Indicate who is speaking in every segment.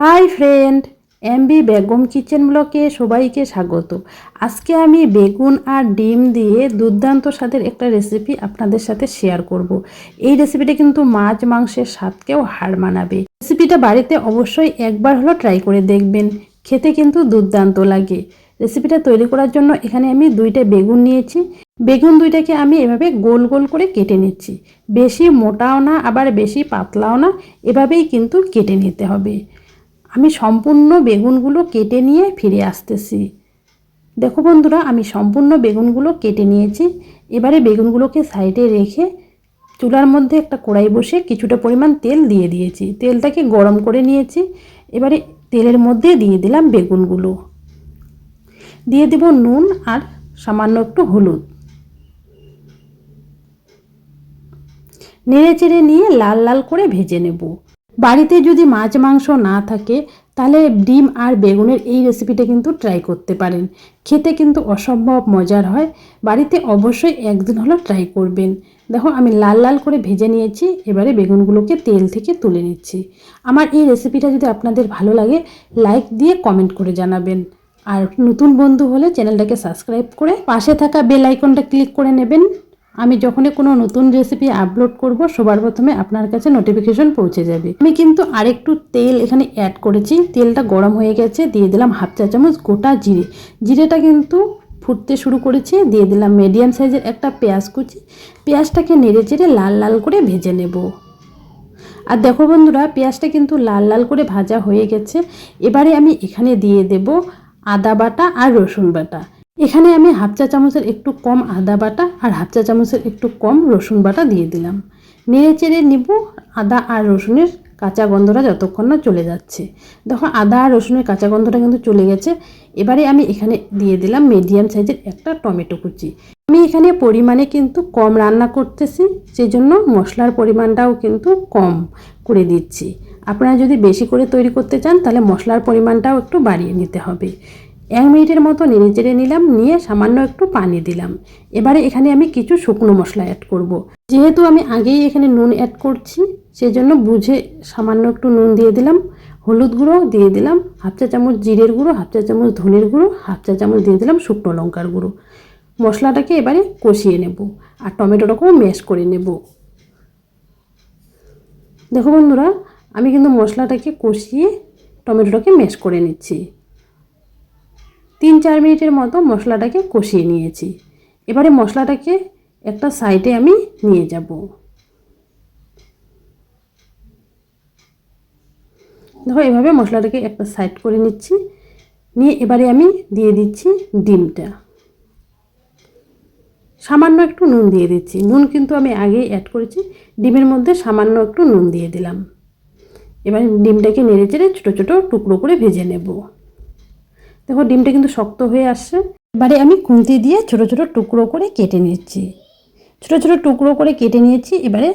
Speaker 1: Hi friend, MB Begum kitchen ব্লকে সবাইকে স্বাগত। আজকে আমি বেগুন আর ডিম দিয়ে দুর্দান্ত স্বাদের একটা রেসিপি আপনাদের সাথে শেয়ার করব। এই রেসিপিটা কিন্তু মাছ মাংসের স্বাদকেও হার মানাবে। রেসিপিটা বাড়িতে অবশ্যই একবার হলো ট্রাই করে দেখবেন। খেতে কিন্তু দুর্দান্ত লাগে। রেসিপিটা তৈরি করার জন্য এখানে আমি দুইটা বেগুন নিয়েছি। বেগুন দুইটাকে আমি এভাবে গোল গোল করে কেটে নিচ্ছি। বেশি মোটাও না, আবার বেশি পাতলাও না, এভাবেই কিন্তু কেটে নিতে হবে। আমি সম্পূর্ণ বেগুনগুলো কেটে নিয়ে ফিরে আসতেছি। দেখো বন্ধুরা, আমি সম্পূর্ণ বেগুনগুলো কেটে নিয়েছি। এবারে বেগুনগুলোকে সাইডে রেখে চুলার মধ্যে একটা কড়াই বসে কিছুটা পরিমাণ তেল দিয়ে দিয়েছি। তেলটাকে গরম করে নিয়েছি। এবারে তেলের মধ্যে দিয়ে দিলাম বেগুনগুলো। দিয়ে দেব নুন আর সামান্য একটু হলুদ। নেড়ে চেড়ে নিয়ে লাল লাল করে ভেজে নেব। বাড়িতে যদি মাছ, মাংস না থাকে, তাহলে ডিম আর বেগুনের এই রেসিপিটা কিন্তু ট্রাই করতে পারেন। খেতে কিন্তু অসম্ভব মজার হয়। বাড়িতে অবশ্যই একদিন হলো ট্রাই করবেন। দেখো, আমি লাল লাল করে ভেজে নিয়েছি, এবারে বেগুনগুলোকে তেল থেকে তুলে নিচ্ছি। আমার এই রেসিপিটা যদি আপনাদের ভালো লাগে লাইক দিয়ে কমেন্ট করে জানাবেন। আর নতুন বন্ধু হলে চ্যানেলটাকে সাবস্ক্রাইব করে পাশে থাকা বেল আইকনটা ক্লিক করে নেবেন। আমি যখনই কোনো নতুন রেসিপি আপলোড করব, সবার প্রথমে আপনার কাছে নোটিফিকেশন পৌঁছে যাবে। আমি কিন্তু আরেকটু তেল এখানে অ্যাড করেছি। তেলটা গরম হয়ে গেছে, দিয়ে দিলাম হাফ চা চামচ গোটা জিরে। জিরেটা কিন্তু ফুটতে শুরু করেছি, দিয়ে দিলাম মিডিয়াম সাইজের একটা পেঁয়াজ কুচি। পেঁয়াজটাকে নেড়ে চেড়ে লাল লাল করে ভেজে নেব। আর দেখো বন্ধুরা, পেঁয়াজটা কিন্তু লাল লাল করে ভাজা হয়ে গেছে। এবারে আমি এখানে দিয়ে দেব আদা বাটা আর রসুন বাটা। এখানে আমি হাফ চা চামচের একটু কম আদা বাটা আর হাফ চা চামচের একটু কম রসুন বাটা দিয়ে দিলাম। নেড়ে চেড়ে নিব, আদা আর রসুনের কাঁচা গন্ধটা যতক্ষণ না চলে যাচ্ছে। দেখো, আদা আর রসুনের কাঁচা গন্ধটা কিন্তু চলে গেছে। এবারে আমি এখানে দিয়ে দিলাম মিডিয়াম সাইজের একটা টমেটো কুচি। আমি এখানে পরিমাণে কিন্তু কম রান্না করতেছি সেই জন্য মশলার পরিমাণটাও কিন্তু কম করে দিচ্ছি। আপনারা যদি বেশি করে তৈরি করতে চান, তাহলে মশলার পরিমাণটাও একটু বাড়িয়ে নিতে হবে। এক মিনিটের মতো নেড়ে চেড়ে নিলাম, নিয়ে সামান্য একটু পানি দিলাম। এবারে এখানে আমি কিছু শুকনো মশলা অ্যাড করব। যেহেতু আমি আগেই এখানে নুন অ্যাড করছি, সেজন্য বুঝে সামান্য একটু নুন দিয়ে দিলাম, হলুদ গুঁড়ো দিয়ে দিলাম, হাফ চা চামচ জিরের গুঁড়ো, হাফ চা চামচ ধনের গুঁড়ো, হাফ চা চামচ দিয়ে দিলাম শুকনো লঙ্কার গুঁড়ো। মশলাটাকে এবারে কষিয়ে নেব আর টমেটোটাকেও ম্যাশ করে নেব। দেখো বন্ধুরা, আমি কিন্তু মশলাটাকে কষিয়ে টমেটোটাকে ম্যাশ করে নিচ্ছি। তিন চার মিনিটের মতো মশলাটাকে কষিয়ে নিয়েছি। এবারে মশলাটাকে একটা সাইডে আমি নিয়ে যাব। দেখো, এভাবে মশলাটাকে একটা সাইড করে নিচ্ছি। নিয়ে এবারে আমি দিয়ে দিচ্ছি ডিমটা। সামান্য একটু নুন দিয়ে দিচ্ছি। নুন কিন্তু আমি আগেই অ্যাড করেছি। ডিমের মধ্যে সামান্য একটু নুন দিয়ে দিলাম। এবার ডিমটাকে নেড়ে চেড়ে ছোটো ছোটো টুকরো করে ভেজে নেব। দেখো, ডিমটা কিন্তু শক্ত হয়ে আসছে। এবারে আমি খুন্তি দিয়ে ছোট ছোট টুকরো করে কেটে নিচ্ছি। ছোট ছোট টুকরো করে কেটে নিয়েছি, এবারে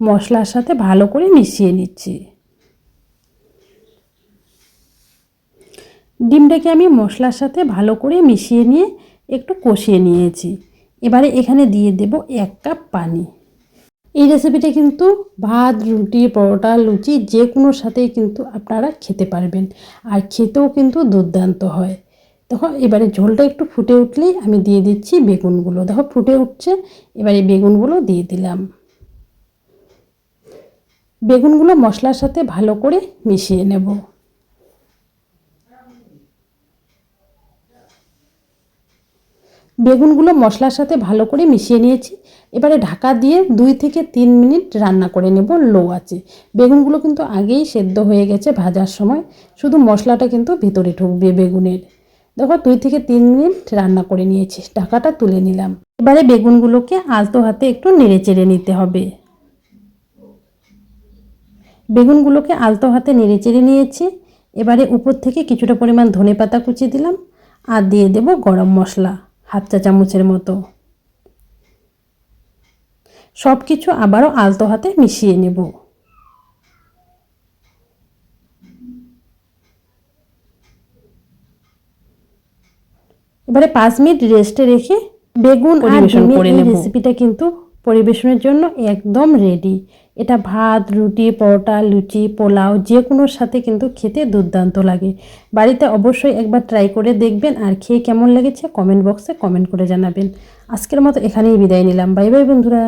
Speaker 1: মশলার সাথে ভালো করে মিশিয়ে নিচ্ছি। ডিমটাকে আমি মশলার সাথে ভালো করে মিশিয়ে নিয়ে একটু কষিয়ে নিয়েছি। এবারে এখানে দিয়ে দেব এক কাপ পানি। এই রেসিপিটা কিন্তু ভাত, রুটি, পরোটা, লুচি যে কোনো সাথেই কিন্তু আপনারা খেতে পারবেন। আর খেতেও কিন্তু দুর্দান্ত হয়। দেখো, এবারে ঝোলটা একটু ফুটে উঠলেই আমি দিয়ে দিচ্ছি বেগুনগুলো। দেখো, ফুটে উঠছে, এবারে বেগুনগুলো দিয়ে দিলাম। বেগুনগুলো মশলার সাথে ভালো করে মিশিয়ে নেব। বেগুনগুলো মশলার সাথে ভালো করে মিশিয়ে নিয়েছি। এবারে ঢাকা দিয়ে দুই থেকে তিন মিনিট রান্না করে নেব লো আছে বেগুনগুলো কিন্তু আগেই সেদ্ধ হয়ে গেছে ভাজার সময়। শুধু মশলাটা কিন্তু ভিতরে ঢুকবে বেগুনের। দেখো, দুই থেকে তিন মিনিট রান্না করে নিয়েছি। ঢাকাটা তুলে নিলাম। এবারে বেগুনগুলোকে আলতো হাতে একটু নেড়ে চেড়ে নিতে হবে। বেগুনগুলোকে আলতো হাতে নেড়ে চেড়ে নিয়েছি। এবারে উপর থেকে কিছুটা পরিমাণ ধনে পাতা কুচি দিলাম। আর দিয়ে দেব গরম মশলা, হাফ চা চামচের মতো। সব কিছু আবারও আলতো হাতে মিশিয়ে নেব। এবারে পাঁচ মিনিট রেস্টে রেখে বেগুন আর ডিমের এই রেসিপিটা কিন্তু পরিবেশনের জন্য একদম রেডি এটা ভাত রুটি পরোটা লুচি পোলাও যে কোনোর সাথে কিন্তু খেতে দুর্দান্ত লাগে। বাড়িতে অবশ্যই একবার ট্রাই করে দেখবেন আর খেয়ে কেমন লেগেছে কমেন্ট বক্সে কমেন্ট করে জানাবেন। আজকের মতো এখানেই বিদায় নিলাম। বাই বাই বন্ধুরা।